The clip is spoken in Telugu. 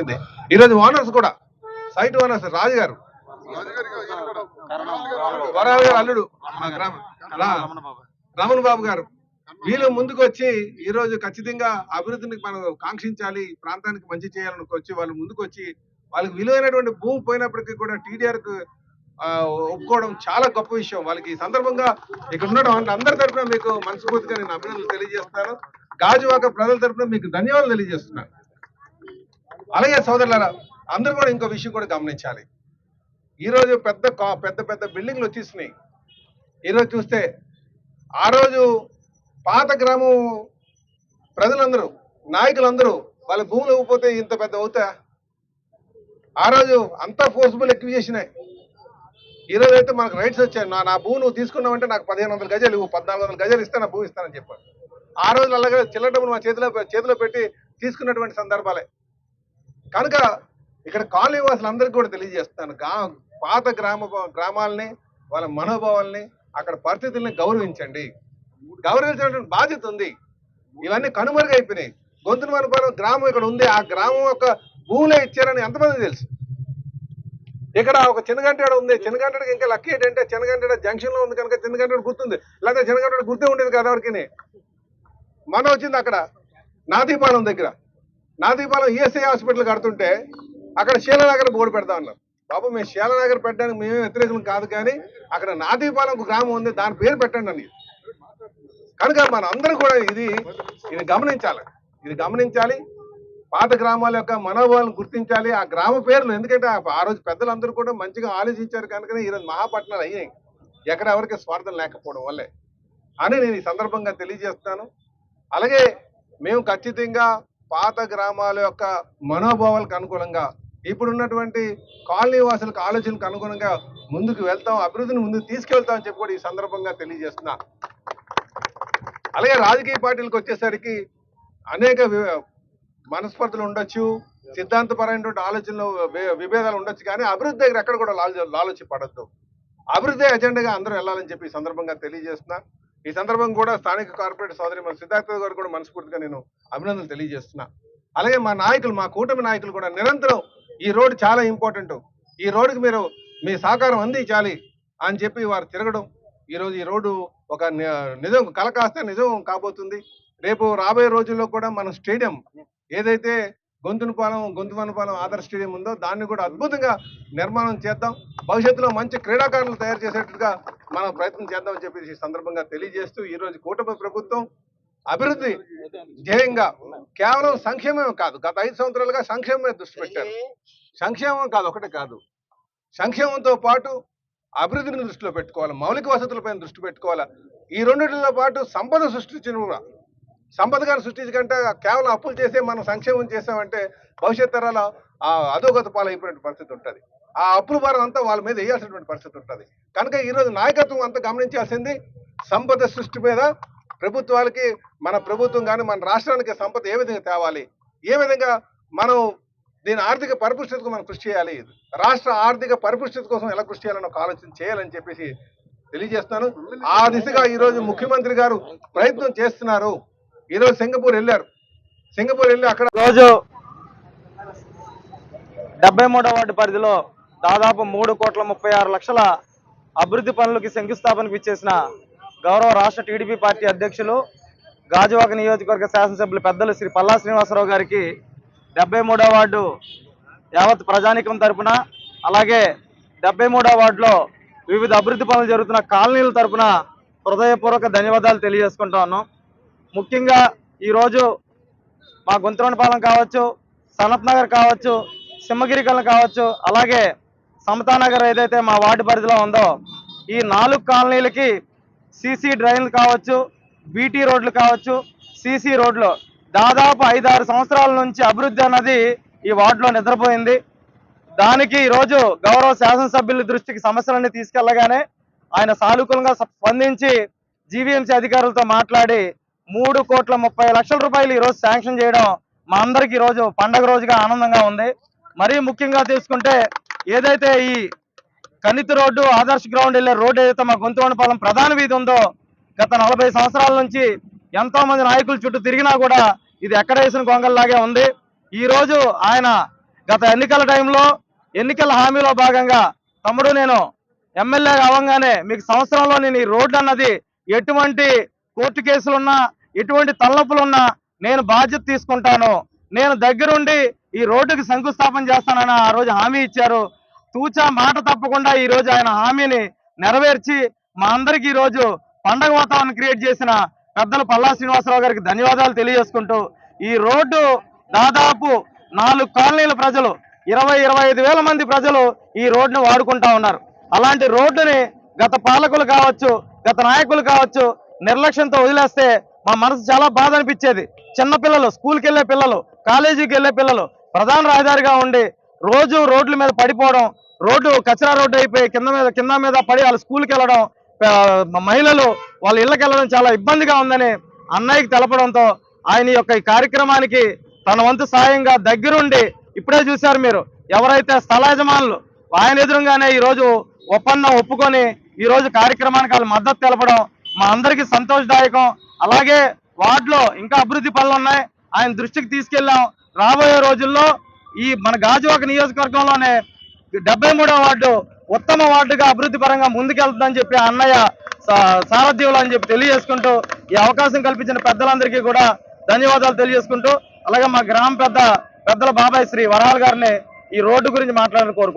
తెలిసిందే ఈరోజు ఓనర్స్ కూడా సైట్ ఓనర్స్ రాజు గారు. వరాలు గారు అల్లుడు రమణ బాబు గారు. వీళ్ళు ముందుకు వచ్చి ఈ రోజు ఖచ్చితంగా అభివృద్ధిని మనం కాంక్షించాలి ప్రాంతానికి మంచి చేయాలని వచ్చి వాళ్ళు ముందుకు వచ్చి వాళ్ళకి విలువైనటువంటి భూమి పోయినప్పటికీ కూడా టీడీఆర్కు ఒప్పుకోవడం చాలా గొప్ప విషయం. వాళ్ళకి ఈ సందర్భంగా ఇక్కడ ఉండడం అందరి తరపున మీకు మనస్ఫూర్తిగా నేను అభినందనలు తెలియజేస్తాను. గాజువాక ప్రజల తరపున మీకు ధన్యవాదాలు తెలియజేస్తున్నాను. అలాగే సోదరులారా అందరూ కూడా ఇంకో విషయం కూడా గమనించాలి. ఈరోజు పెద్ద కా- పెద్ద పెద్ద బిల్డింగ్లు వచ్చేసినాయి. ఈరోజు చూస్తే ఆ రోజు పాత గ్రామం ప్రజలందరూ నాయకులందరూ వాళ్ళ భూములు ఇవ్వకపోతే ఇంత పెద్ద అవుతా? ఆ రోజు అంతా ఫోర్స్ఫుల్ ఎక్కువ చేసినాయి. ఈ అయితే మనకు రైట్స్ వచ్చాయి. నా నా భూమి నువ్వు తీసుకున్నావంటే నాకు పదిహేను వందల గజాలు ఇవ్వు పద్నాలుగు వందల గజాలు ఇస్తే నా భూమి ఇస్తానని చెప్పారు. ఆ రోజు అలాగే చిల్లర డబ్బులు మా చేతిలో చేతిలో పెట్టి తీసుకున్నటువంటి సందర్భాలే. కనుక ఇక్కడ కాలనీ వాసులందరికీ కూడా తెలియజేస్తాను. గా పాత గ్రామ గ్రామాలని వాళ్ళ మనోభావాల్ని అక్కడ పరిస్థితుల్ని గౌరవించండి. గౌరవించినటువంటి బాధ్యత ఉంది. ఇవన్నీ కనుమరుగైపోయినాయి. గొంతున మనపాలెం గ్రామం ఇక్కడ ఉంది. ఆ గ్రామం యొక్క భూములే ఇచ్చారని ఎంతమంది తెలుసు? ఇక్కడ ఒక చిన్నగంటాడు ఉంది. చిన్నగంటడికి ఇంకా లక్కీ ఏంటంటే చిన్నగంటాడ జంక్షన్లో ఉంది కనుక చిన్నగంటాడు గుర్తుంది. లేకపోతే చిన్నగంటాడు గుర్తే ఉండేది కదా ఎవరికి మన వచ్చింది అక్కడ. నాదీపాలెం దగ్గర. నాదీపాలెం ఈఎస్ఐ హాస్పిటల్ కడుతుంటే అక్కడ శీలనగర్ బోర్డు పెడతా ఉన్నారు. బాబు మేము శీలనగర్ పెట్టడానికి మేమే వ్యతిరేకం కాదు కానీ అక్కడ నాదీపాలెం ఒక గ్రామం ఉంది దాని పేరు పెట్టండి అని కనుక మన అందరూ కూడా ఇది ఇది గమనించాలి. ఇది గమనించాలి. పాత గ్రామాల యొక్క మనోభావాలను గుర్తించాలి. ఆ గ్రామ పేర్లు ఎందుకంటే ఆ రోజు పెద్దలందరూ కూడా మంచిగా ఆలోచించారు కనుకనే ఈరోజు మహాపట్నాలు అయ్యాయి. ఎక్కడ ఎవరికి స్వార్థం లేకపోవడం వల్లే. అని నేను ఈ సందర్భంగా తెలియజేస్తాను అలాగే మేము ఖచ్చితంగా పాత గ్రామాల యొక్క మనోభావాలకు అనుగుణంగా ఇప్పుడున్నటువంటి కాలనీ వాసులకు ఆలోచనలకు అనుగుణంగా ముందుకు వెళ్తాం అభివృద్ధిని ముందుకు తీసుకెళ్తాం అని చెప్పి కూడా ఈ సందర్భంగా తెలియజేస్తున్నా. అలాగే రాజకీయ పార్టీలకు వచ్చేసరికి అనేక వి- మనస్పర్ధలు ఉండొచ్చు సిద్ధాంతపరమైనటువంటి ఆలోచనలు విభేదాలు ఉండొచ్చు కానీ అభివృద్ధి దగ్గర ఎక్కడ కూడా లాల లాలోచి పడద్దు. అభివృద్ధి ఎజెండాగా అందరూ వెళ్ళాలని చెప్పి ఈ సందర్భంగా తెలియజేస్తున్నా. ఈ సందర్భం కూడా స్థానిక కార్పొరేట్ సోదరి మన సిద్ధార్థ గారు కూడా మనస్ఫూర్తిగా నేను అభినందనలు తెలియజేస్తున్నా. అలాగే మా నాయకులు మా కూటమి నాయకులు కూడా నిరంతరం ఈ రోడ్డు చాలా ఇంపార్టెంట్. ఈ రోడ్డుకి మీరు మీ సహకారం అందించాలి అని చెప్పి వారు తిరగడం. ఈరోజు ఈ రోడ్డు ఒక నిజం కల కాస్తే నిజం కాబోతుంది. రేపు రాబోయే రోజుల్లో కూడా మన స్టేడియం ఏదైతే గొంతునపాలెం గొంతువనపాలెం ఆదర్శ స్టేడియం ఉందో దాన్ని కూడా అద్భుతంగా నిర్మాణం చేద్దాం. భవిష్యత్తులో మంచి క్రీడాకారులు తయారు చేసేట్టుగా మనం ప్రయత్నం చేద్దామని చెప్పేసి ఈ సందర్భంగా తెలియజేస్తూ ఈ రోజు కూటమి ప్రభుత్వం అభివృద్ధి ధ్యేయంగా కేవలం సంక్షేమమే కాదు గత ఐదు సంవత్సరాలుగా సంక్షేమమే దృష్టి పెట్టారు. సంక్షేమం కాదు ఒకటి కాదు. సంక్షేమంతో పాటు అభివృద్ధిని దృష్టిలో పెట్టుకోవాలి మౌలిక వసతులపైన దృష్టి పెట్టుకోవాలి. ఈ రెండింటితో పాటు సంపద సృష్టించిన కూడా. సంపద గారు సృష్టించకంటే కేవలం అప్పులు చేసే మనం సంక్షేమం చేసామంటే భవిష్యత్ తరాల అధోగత పాలైపోయిన పరిస్థితి ఉంటుంది. ఆ అప్పుల భారం అంతా వాళ్ళ మీద వేయాల్సినటువంటి పరిస్థితి ఉంటుంది. కనుక ఈరోజు నాయకత్వం అంతా గమనించాల్సింది సంపద సృష్టి మీద ప్రభుత్వాలకి మన ప్రభుత్వం కానీ మన రాష్ట్రానికి సంపద ఏ విధంగా తేవాలి? ఏ విధంగా మనం దీని ఆర్థిక పరిపుష్టితకు మనం కృషి చేయాలి? రాష్ట్ర ఆర్థిక పరిపుష్టిత కోసం ఎలా కృషి చేయాలని ఒక ఆలోచన చేయాలని చెప్పేసి తెలియజేస్తున్నాను. ఆ దిశగా ఈరోజు ముఖ్యమంత్రి గారు ప్రయత్నం చేస్తున్నారు. ఈరోజు సింగపూర్ వెళ్ళారు. సింగపూర్ వెళ్ళి అక్కడ రోజు డెబ్బై మూడవ వార్డు పరిధిలో దాదాపు మూడు కోట్ల ముప్పై ఆరు లక్షల అభివృద్ధి పనులకి శంకుస్థాపనకు ఇచ్చేసిన గౌరవ రాష్ట్ర టీడీపీ పార్టీ అధ్యక్షులు గాజువాక నియోజకవర్గ శాసనసభ్యులు పెద్దలు శ్రీ పల్లా శ్రీనివాసరావు గారికి డెబ్బై మూడో వార్డు యావత్ ప్రజానికం తరపున అలాగే డెబ్బై మూడవ వార్డులో వివిధ అభివృద్ధి పనులు జరుగుతున్న కాలనీల తరపున హృదయపూర్వక ధన్యవాదాలు తెలియజేసుకుంటా ఉన్నాం. ముఖ్యంగా ఈరోజు మా గుంతరవనపాలెం కావచ్చు సనత్ నగర్ కావచ్చు సింహగిరికలం కావచ్చు అలాగే సమతానగర్ ఏదైతే మా వార్డు పరిధిలో ఉందో ఈ నాలుగు కాలనీలకి సీసీ డ్రైన్లు కావచ్చు బీటీ రోడ్లు కావచ్చు సీసీ రోడ్లు. దాదాపు ఐదారు సంవత్సరాల నుంచి అభివృద్ధి అన్నది ఈ వార్డులో నిద్రపోయింది. దానికి ఈరోజు గౌరవ శాసనసభ్యుల దృష్టికి సమస్యలన్నీ తీసుకెళ్ళగానే ఆయన సానుకూలంగా స్పందించి జీవీఎంసీ అధికారులతో మాట్లాడి మూడు కోట్ల ముప్పై లక్షల రూపాయలు ఈరోజు శాంక్షన్ చేయడం మా అందరికి ఈరోజు పండగ రోజుగా ఆనందంగా ఉంది. మరీ ముఖ్యంగా తీసుకుంటే ఏదైతే ఈ కనితి రోడ్డు ఆదర్శ్ గ్రౌండ్ వెళ్ళే రోడ్డు ఏదైతే మా గొంతువనపాలెం ప్రధాన వీధి ఉందో గత నలభై సంవత్సరాల నుంచి ఎంతో మంది నాయకుల చుట్టూ తిరిగినా కూడా ఇది ఎక్కడ వేసిన గొంగల్లాగే ఉంది. ఈ రోజు ఆయన గత ఎన్నికల టైంలో ఎన్నికల హామీలో భాగంగా తమ్ముడు నేను ఎమ్మెల్యే అవ్వగానే మీకు సంవత్సరంలో నేను ఈ రోడ్డు అన్నది ఎటువంటి కోర్టు కేసులున్నా ఎటువంటి తలనొప్పులున్నా నేను బాధ్యత తీసుకుంటాను. నేను దగ్గరుండి ఈ రోడ్డుకి శంకుస్థాపన చేస్తానని ఆ రోజు హామీ ఇచ్చారు. తూచా మాట తప్పకుండా ఈ రోజు ఆయన హామీని నెరవేర్చి మా అందరికి ఈ రోజు పండగ వాతావరణం క్రియేట్ చేసిన పెద్దలు పల్లా శ్రీనివాసరావు గారికి ధన్యవాదాలు తెలియజేసుకుంటూ ఈ రోడ్డు దాదాపు నాలుగు కాలనీల ప్రజలు ఇరవై ఇరవై ఐదు వేల మంది ప్రజలు ఈ రోడ్డును వాడుకుంటా ఉన్నారు. అలాంటి రోడ్డుని గత పాలకులు కావచ్చు గత నాయకులు కావచ్చు నిర్లక్ష్యంతో వదిలేస్తే మా మనసు చాలా బాధ అనిపించేది. చిన్న పిల్లలు స్కూల్కి వెళ్ళే పిల్లలు కాలేజీకి వెళ్ళే పిల్లలు ప్రధాన రహదారిగా ఉండి రోజు రోడ్ల మీద పడిపోవడం రోడ్డు కచరా రోడ్డు అయిపోయి కింద మీద కింద మీద పడి వాళ్ళ స్కూల్కి వెళ్ళడం మహిళలు వాళ్ళ ఇళ్ళకి వెళ్ళడం చాలా ఇబ్బందిగా ఉందని అన్నయ్యకి తెలపడంతో ఆయన యొక్క ఈ కార్యక్రమానికి తన వంతు సాయంగా దగ్గరుండి ఇప్పుడే చూశారు మీరు ఎవరైతే స్థల యజమానులు ఆయన ఎదురుగానే ఈరోజు ఒప్పందం ఒప్పుకొని ఈరోజు కార్యక్రమానికి వాళ్ళు మద్దతు తెలపడం మా అందరికీ సంతోషదాయకం. అలాగే వార్డులో ఇంకా అభివృద్ధి పనులు ఉన్నాయి ఆయన దృష్టికి తీసుకెళ్ళాం. రాబోయే రోజుల్లో ఈ మన గాజువాక నియోజకవర్గంలోనే డెబ్బై మూడో వార్డు ఉత్తమ వార్డుగా అభివృద్ధి పరంగా ముందుకెళ్తుందని చెప్పి అన్నయ్య సారథ్యంలో అని చెప్పి తెలియజేసుకుంటూ ఈ అవకాశం కల్పించిన పెద్దలందరికీ కూడా ధన్యవాదాలు తెలియజేసుకుంటూ అలాగే మా గ్రామ పెద్ద పెద్దల బాబాయ్ శ్రీ వరాల్ గారిని ఈ రోడ్డు గురించి మాట్లాడాలని కోరుకుంటున్నాను